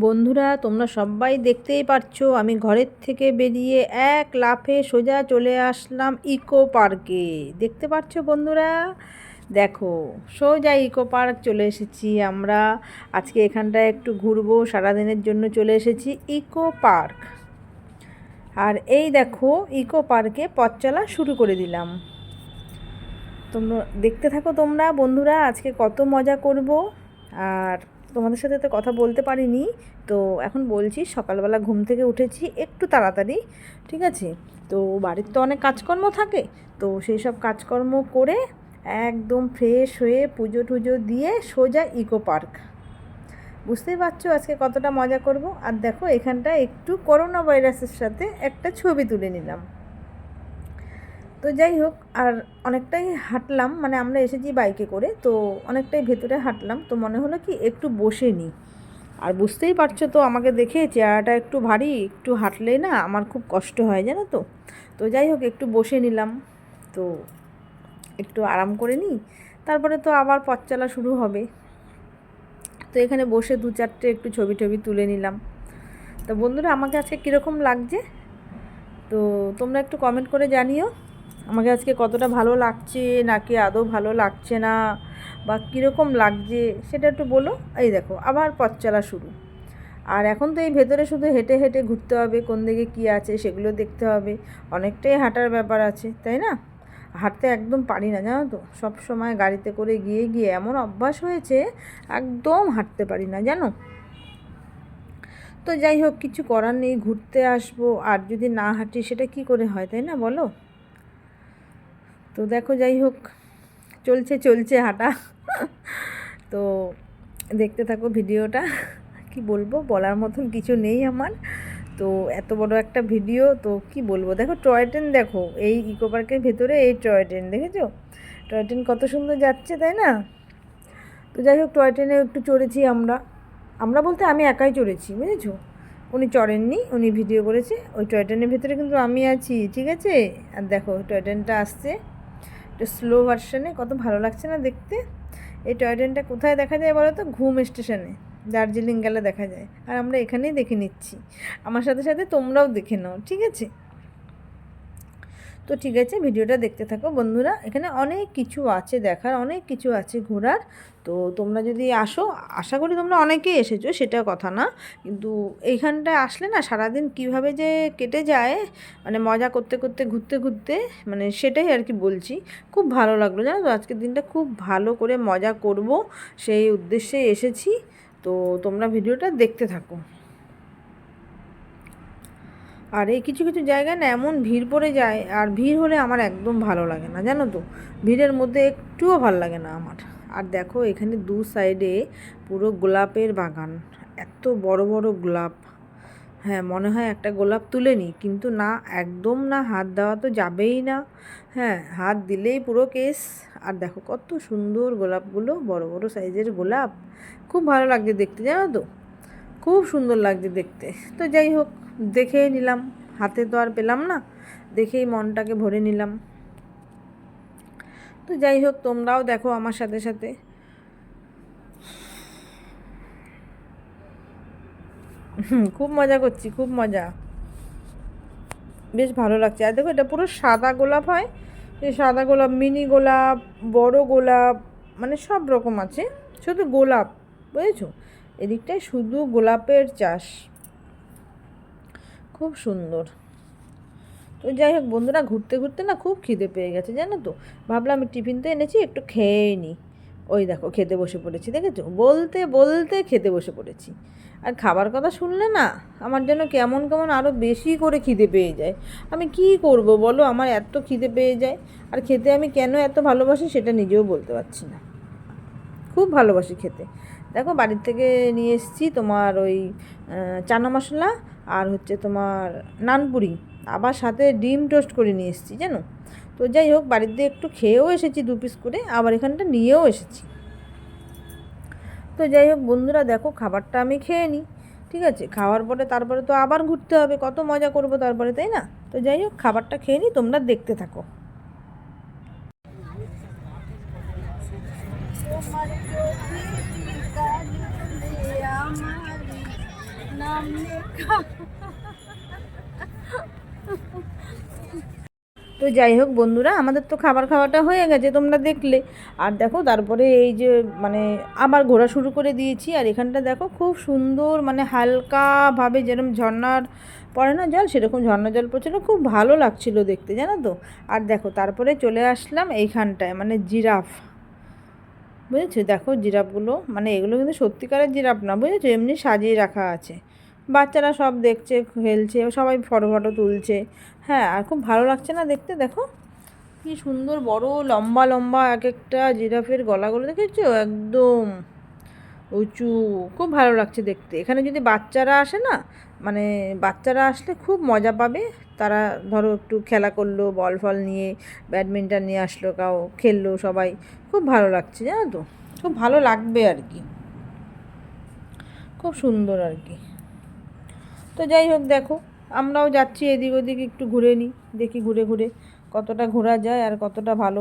বন্ধুরা, তোমরা সবাই দেখতেই পারছ, আমি ঘরের থেকে বেরিয়ে এক লাফে সোজা চলে আসলাম ইকো পার্কে। দেখতে পাচ্ছ বন্ধুরা? দেখো, সোজা ইকো পার্ক চলে এসেছি আমরা। আজকে এখানটায় একটু ঘুরবো, সারাদিনের জন্য চলে এসেছি ইকো পার্ক। আর এই দেখো, ইকো পার্কে পথ চলা শুরু করে দিলাম। তোমরা, দেখতে থাকো তোমরা বন্ধুরা, আজকে কত মজা করব। আর তোমাদের সাথে তো কথা বলতে পারিনি। তো এখন বলছি, সকালবেলা ঘুম থেকে উঠেছি, একটু তাড়াতাড়ি, ঠিক আছে? তো বাড়ির তো অনেক কাজকর্ম থাকে, তো সেই সব কাজকর্ম করে একদম ফ্রেশ হয়ে পুজো টুজো দিয়ে সোজা ইকো পার্ক বুঝতেই পারছ আজকে কতটা মজা করব? আর দেখো এখানটা একটু করোনা ভাইরাসের সাথে একটা ছবি তুলে নিলাম। তো যাই হোক, আর অনেকটাই হাঁটলাম মানে আমরা এসেছি বাইকে করে, তো অনেকটাই ভেতরে হাঁটলাম, তো মনে হলো কি একটু বসে নিই। আর বুঝতেই পারছ তো, আমাকে দেখে চেহারাটা একটু ভারী, একটু হাঁটলেই না আমার খুব কষ্ট হয়, জানো তো। তো যাই হোক, একটু বসে নিলাম, তো একটু আরাম করে নিই, তারপরে তো আবার পথ চলা শুরু হবে। তো এখানে বসে দু চারটে একটু ছবি টবি তুলে নিলাম। তো বন্ধুরা, আমাকে আজকে কীরকম লাগছে? তো তোমরা একটু কমেন্ট করে জানিও। আমাকে আজকে কতটা ভালো লাগছে, নাকি আদৌ ভালো লাগছে না, বা কীরকম লাগছে, সেটা একটু বলো। এই দেখো, আবার পথ চলা শুরু। আর এখন তো এই ভেতরে শুধু হেঁটে হেঁটে ঘুরতে হবে, কোন দিকে কী আছে সেগুলো দেখতে হবে। অনেকটাই হাঁটার ব্যাপার আছে, তাই না? হাঁটতে একদম পারি না, জানো তো? সব সময় গাড়িতে করে গিয়ে গিয়ে এমন অভ্যাস হয়েছে, একদম হাঁটতে পারি না, জানো? তো যাই হোক, কিছু করার নেই, ঘুরতে আসব। আর যদি না হাঁটি, সেটা কি করে হয়, তাই না বলো? তো দেখো, যাই হোক, চলছে চলছে হাঁটা। তো দেখতে থাকো ভিডিওটা। কি বলব, বলার মতন কিছু নেই আমার। তো এত বড় একটা ভিডিও, তো কি বলব? দেখো, টয় ট্রেন দেখো, এই ইকো পার্কের ভেতরে এই টয় ট্রেন, দেখেছ? টয় ট্রেন কত সুন্দর যাচ্ছে, তাই না? তো যাই হোক, টয় ট্রেনে একটু চড়েছি আমরা। আমরা বলতে আমি একাই চড়েছি, বুঝেছ? উনি চড়েননি, উনি ভিডিও করেছে। ওই টয় ট্রেনের ভেতরে কিন্তু আমি আছি, ঠিক আছে? আর দেখো, টয় ট্রেনটা আসছে। স্লো ভার্সনে কত ভালো লাগছে না দেখতে? এই টয় ট্রেনটা কোথায় দেখা যায় বলো তো ঘুম স্টেশনে দার্জিলিং গেলে দেখা যায়। আর আমরা এখানেই দেখে নিচ্ছি। আমার সাথে সাথে তোমরাও দেখে নাও, ঠিক আছে? তো ঠিক আছে, ভিডিওটা দেখতে থাকো বন্ধুরা। এখানে অনেক কিছু আছে দেখার, অনেক কিছু আছে ঘোরার। তো তোমরা যদি আসো, আশা করি তোমরা অনেকেই এসেছ, সেটা কথা না। কিন্তু এইখানটায় আসলে না সারাদিন কীভাবে যে কেটে যায় মানে মজা করতে করতে, ঘুরতে ঘুরতে মানে সেটাই আর কি বলছি। খুব ভালো লাগল, জানো তো? আজকের দিনটা খুব ভালো করে মজা করব, সেই উদ্দেশ্যে এসেছি। তো তোমরা ভিডিওটা দেখতে থাকো। আর এই কিছু কিছু জায়গায় না এমন ভিড় পড়ে যায়, আর ভিড় হলে আমার একদম ভালো লাগে না, জানো তো? ভিড়ের মধ্যে একটুও ভালো লাগে না আমার। আর দেখো, এখানে দু সাইডে পুরো গোলাপের বাগান, এত বড় বড় গোলাপ। হ্যাঁ মনে হয় একটা গোলাপ তুলে নিই কিন্তু না, একদম না, হাত দেওয়া তো যাবেই না। হ্যাঁ হাত দিলেই পুরো কেস। আর দেখো, কত সুন্দর গোলাপগুলো, বড় বড় সাইজের গোলাপ। খুব ভালো লাগছে দেখতে, জানো তো? খুব সুন্দর লাগছে দেখতে। তো যাই হোক দেখেই নিলাম, হাতে তো আর পেলাম না। দেখেই মনটাকে ভরে নিলাম। তো যাই হোক, তোমরাও দেখো আমার সাথে সাথে। খুব মজা করছি, খুব মজা। বেশ ভালো লাগছে। আর দেখো, এটা পুরো সাদা গোলাপ হয়। এই সাদা গোলাপ, মিনি গোলাপ, বড় গোলাপ মানে সব রকম আছে। শুধু গোলাপ, বুঝেছ? এদিকটায় শুধু গোলাপের চাষ। খুব সুন্দর। তো যাই হোক, বন্ধুরা, ঘুরতে ঘুরতে না খুব খিদে পেয়ে গেছে, জানো তো? ভাবলাম আমি টিফিন তো এনেছি, একটু খেয়েই নিই ওই দেখো, খেতে বসে পড়েছি, দেখেছ? বলতে বলতে খেতে বসে পড়েছি। আর খাবার কথা শুনলে না, আমার যেন কেমন কেমন আরও বেশি করে খিদে পেয়ে যায়। আমি কি করব বলো? আমার এত খিদে পেয়ে যায়, আর খেতে আমি কেন এত ভালোবাসি সেটা নিজেও বলতে পারছি না। খুব ভালোবাসি খেতে। দেখো, বাড়ির থেকে নিয়ে এসেছি তোমার ওই চানা মশলা আর হচ্ছে তোমার নানপুরি। আবার সাথে ডিম টোস্ট করে নিয়ে এসেছি, জানো? তো যাই হোক বাড়ির দিয়ে একটু খেয়েও এসেছি দু পিস করে, আবার এখানটা নিয়েও এসেছি। তো যাই হোক, বন্ধুরা, দেখো, খাবারটা আমি খেয়ে নিই, ঠিক আছে? খাওয়ার পরে তারপরে তো আবার ঘুরতে হবে, কত মজা করব তারপরে, তাই না? তো যাই হোক, খাবারটা খেয়ে নিই, তোমরা দেখতে থাকো। তো যাই হোক বন্ধুরা, আমাদের তো খাবার খাওয়াটা হয়ে গেছে, তোমরা দেখলে। আর দেখো, তারপরে এই যে মানে আবার ঘোরা শুরু করে দিয়েছি। আর এখানটা দেখো, খুব সুন্দর মানে হালকাভাবে যেরকম ঝর্নার পড়ে না জল, সেরকম ঝর্ণা জল পড়ছিল, খুব ভালো লাগছিল দেখতে, জানো তো? আর দেখো, তারপরে চলে আসলাম এইখানটায় মানে জিরাফ। বুঝেছ? দেখো, জিরাফগুলো মানে এগুলো কিন্তু সত্যিকারের জিরাফ না, বুঝেছ? এমনি সাজিয়ে রাখা আছে। বাচ্চারা সব দেখছে, খেলছে, সবাই ফটো ফটো তুলছে। হ্যাঁ আর খুব ভালো লাগছে না দেখতে, দেখো। কি সুন্দর বড়, লম্বা লম্বা এক একটা জিরাফের গলাগুলো, দেখেছ? একদম উঁচু। খুব ভালো লাগছে দেখতে। এখানে যদি বাচ্চারা আসে না মানে বাচ্চারা আসলে খুব মজা পাবে। তারা ধরো একটু খেলা করল, বল ফল নিয়ে, ব্যাডমিন্টন নিয়ে আসলো, কাউ, খেললো সবাই। খুব ভালো লাগছে, জানো তো? খুব ভালো লাগবে আর কি। খুব সুন্দর আর কি। তো যাই হোক, দেখো, আমরাও যাচ্ছি এদিক ওদিক, একটু ঘুরে নিই দেখি ঘুরে ঘুরে কতটা ঘোরা যায় আর কতটা ভালো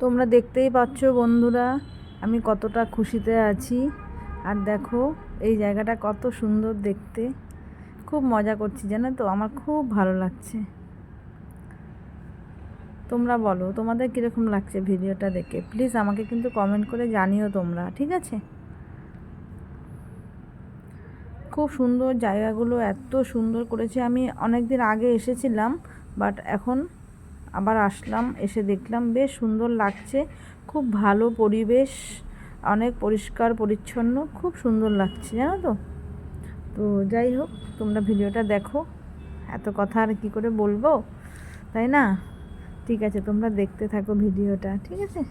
তোমরা দেখতেই পাচ্ছ বন্ধুরা, আমি কতটা খুশিতে আছি। আর দেখো, এই জায়গাটা কত সুন্দর দেখতে। খুব মজা করছি, জানো তো? আমার খুব ভালো লাগছে। তোমরা বলো, তোমাদের কীরকম লাগছে ভিডিওটা দেখে? প্লিজ আমাকে কিন্তু কমেন্ট করে জানিও তোমরা, ঠিক আছে? খুব সুন্দর জায়গাগুলো, এত সুন্দর করেছে। আমি অনেক দিন আগে এসেছিলাম, বাট এখন আবার আসলাম, এসে দেখলাম বেশ সুন্দর লাগছে। খুব ভালো পরিবেশ, অনেক পরিষ্কার, পরিচ্ছন্ন, খুব সুন্দর লাগছে, জানো তো? তো যাই হোক, তোমরা ভিডিওটা দেখো। এত কথা আর কী করে বলব? তাই না? ঠিক আছে, তোমরা দেখতে থাকো ভিডিওটা, ঠিক আছে?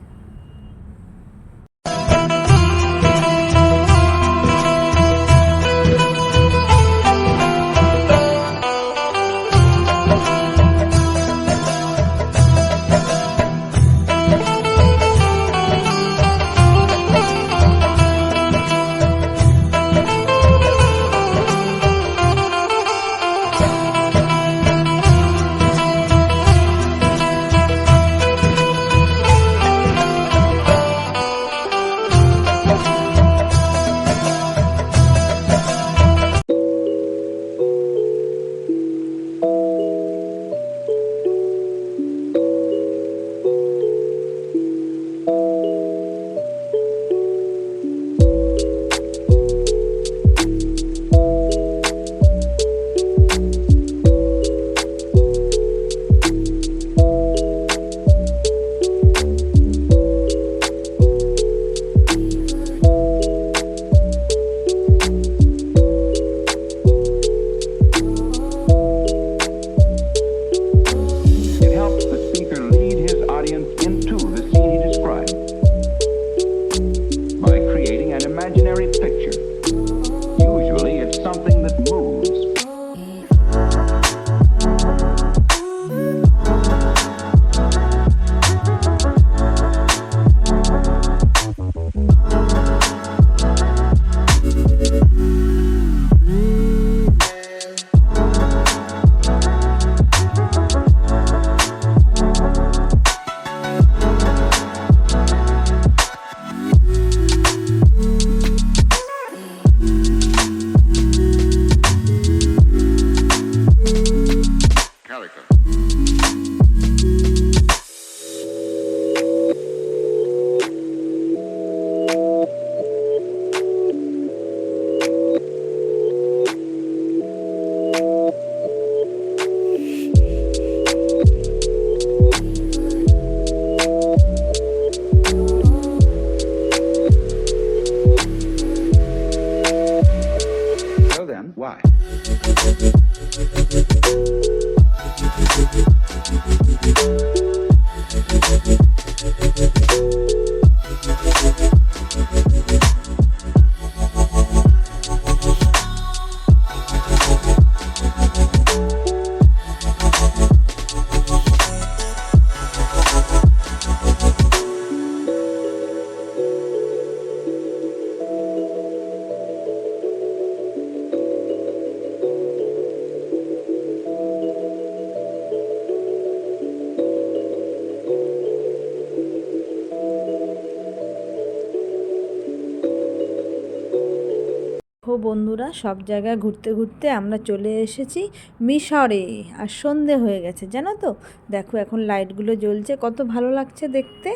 বন্ধুরা, সব জায়গায় ঘুরতে ঘুরতে আমরা চলে এসেছি মিশরে। আর সন্ধে হয়ে গেছে, জানো তো? দেখো এখন লাইটগুলো জ্বলছে, কত ভালো লাগছে দেখতে।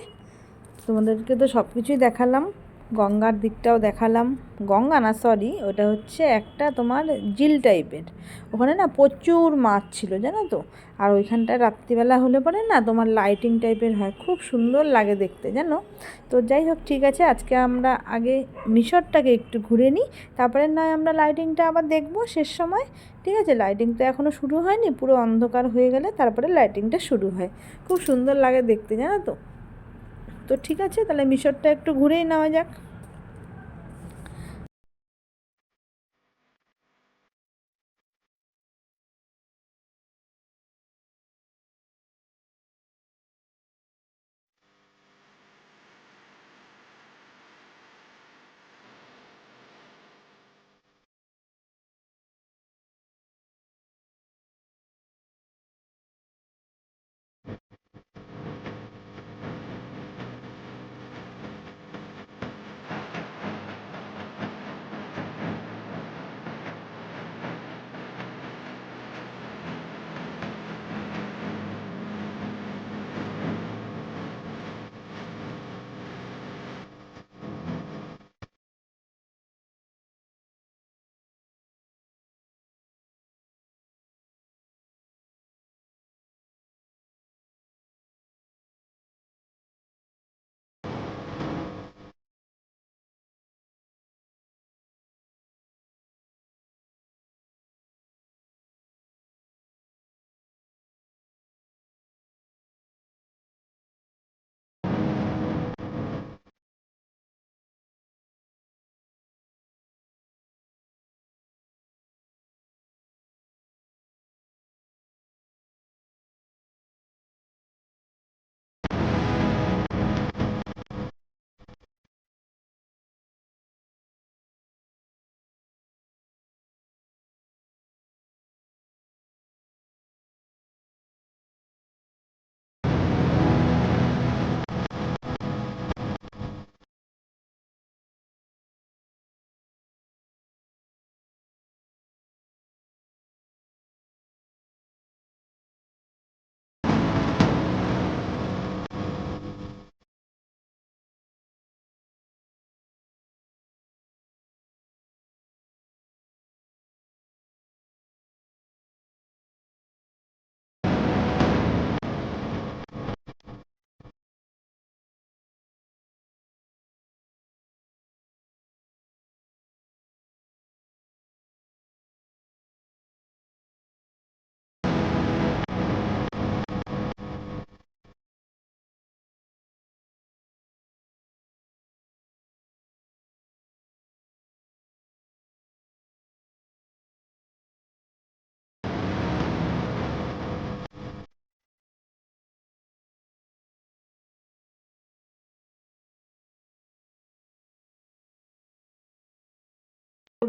তোমাদেরকে তো সব কিছুই দেখালাম। গঙ্গার দিকটাও দেখালাম। গঙ্গা না সরি ওটা হচ্ছে একটা তোমার জিল টাইপের। ওখানে না প্রচুর মাছ ছিল, জানো তো? আর ওইখানটায় রাত্রিবেলা হলে পরে না তোমার লাইটিং টাইপের হয়, খুব সুন্দর লাগে দেখতে, জানো? তো যাই হোক, ঠিক আছে, আজকে আমরা আগে মিশরটাকে একটু ঘুরে নিই, তারপরে নয় আমরা লাইটিংটা আবার দেখব শেষ সময়, ঠিক আছে? লাইটিং তো এখনও শুরু হয়নি, পুরো অন্ধকার হয়ে গেলে তারপরে লাইটিংটা শুরু হয়। খুব সুন্দর লাগে দেখতে, জানো তো? তো ঠিক আছে তাহলে মিশরটা একটু ঘুরেই নেওয়া যাক।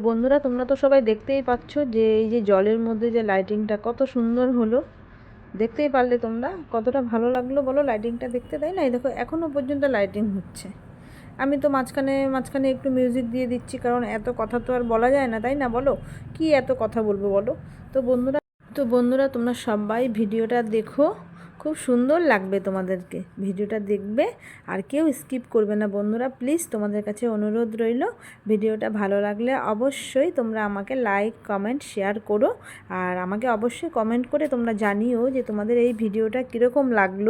বন্ধুরা, তোমরা তো সবাই দেখতেই পাচ্ছ যে এই যে জলের মধ্যে যে লাইটিংটা কত সুন্দর হলো। দেখতেই পারলে তোমরা কতটা ভালো লাগল বলো। লাইটিংটা দেখতে তাই না? দেখো এখনও পর্যন্ত লাইটিং হচ্ছে। আমি তো মাঝখানে মাঝখানে একটু মিউজিক দিয়ে দিচ্ছি, কারণ এত কথা তো আর বলা যায় না, তাই না বলো? কি এত কথা বলব বলো? তো বন্ধুরা তো বন্ধুরা, তোমরা সবাই ভিডিওটা দেখো। খুব সুন্দর লাগবে তোমাদেরকে। ভিডিওটা দেখবে আর কেউ স্কিপ করবে না। বন্ধুরা প্লিজ তোমাদের কাছে অনুরোধ রইল, ভিডিওটা ভালো লাগলে অবশ্যই তোমরা আমাকে লাইক কমেন্ট শেয়ার করো। আর আমাকে অবশ্যই কমেন্ট করে তোমরা জানিও যে তোমাদের এই ভিডিওটা কীরকম লাগল।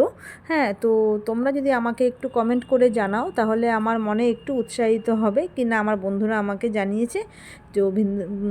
হ্যাঁ তো তোমরা যদি আমাকে একটু কমেন্ট করে জানাও, তাহলে আমার মনে একটু উৎসাহিত হবে কি না আমার বন্ধুরা আমাকে জানিয়েছে। তো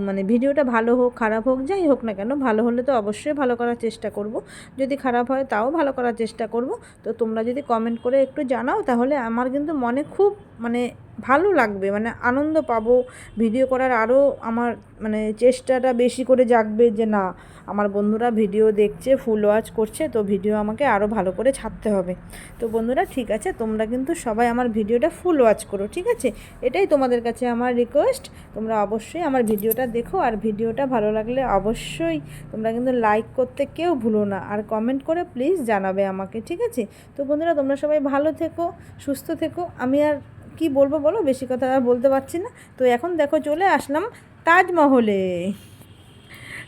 মানে ভিডিওটা ভালো হোক, খারাপ হোক, যাই হোক না কেন, ভালো হলে তো অবশ্যই ভালো করার চেষ্টা করব। যদি খারাপ হয় তাও ভালো করার চেষ্টা করব। তো তোমরা যদি কমেন্ট করে একটু জানাও, তাহলে আমার কিন্তু মনে খুব মানে ভালো লাগবে মানে আনন্দ পাবো। ভিডিও করার আরও আমার মানে চেষ্টাটা বেশি করে জাগবে যে না, আমার বন্ধুরা ভিডিও দেখছে ফুল ওয়াচ করছে, তো ভিডিও আমাকে আরও ভালো করে ছাড়তে হবে। তো বন্ধুরা, ঠিক আছে, তোমরা কিন্তু সবাই আমার ভিডিওটা ফুল ওয়াচ করো, ঠিক আছে? এটাই তোমাদের কাছে আমার রিকোয়েস্ট তোমরা অবশ্যই আমার ভিডিওটা দেখো, আর ভিডিওটা ভালো লাগলে অবশ্যই তোমরা কিন্তু লাইক করতে কেউ ভুলো না, আর কমেন্ট করে প্লিজ জানাবে আমাকে, ঠিক আছে? তো বন্ধুরা, তোমরা সবাই ভালো থেকো, সুস্থ থেকো। আমি আর কি বলব বলো? বেশি কথা আর বলতে পারছি না। তো এখন দেখো চলে আসলাম তাজমহলে।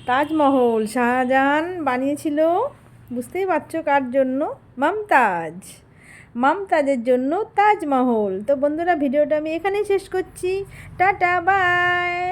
তাজমহল শাহজাহান বানিয়েছিল, বুঝতেই পারছ কার জন্য? মমতাজ। মমতাজের জন্য তাজমহল। তো বন্ধুরা, ভিডিওটা আমি এখানেই শেষ করছি। Tata, bye.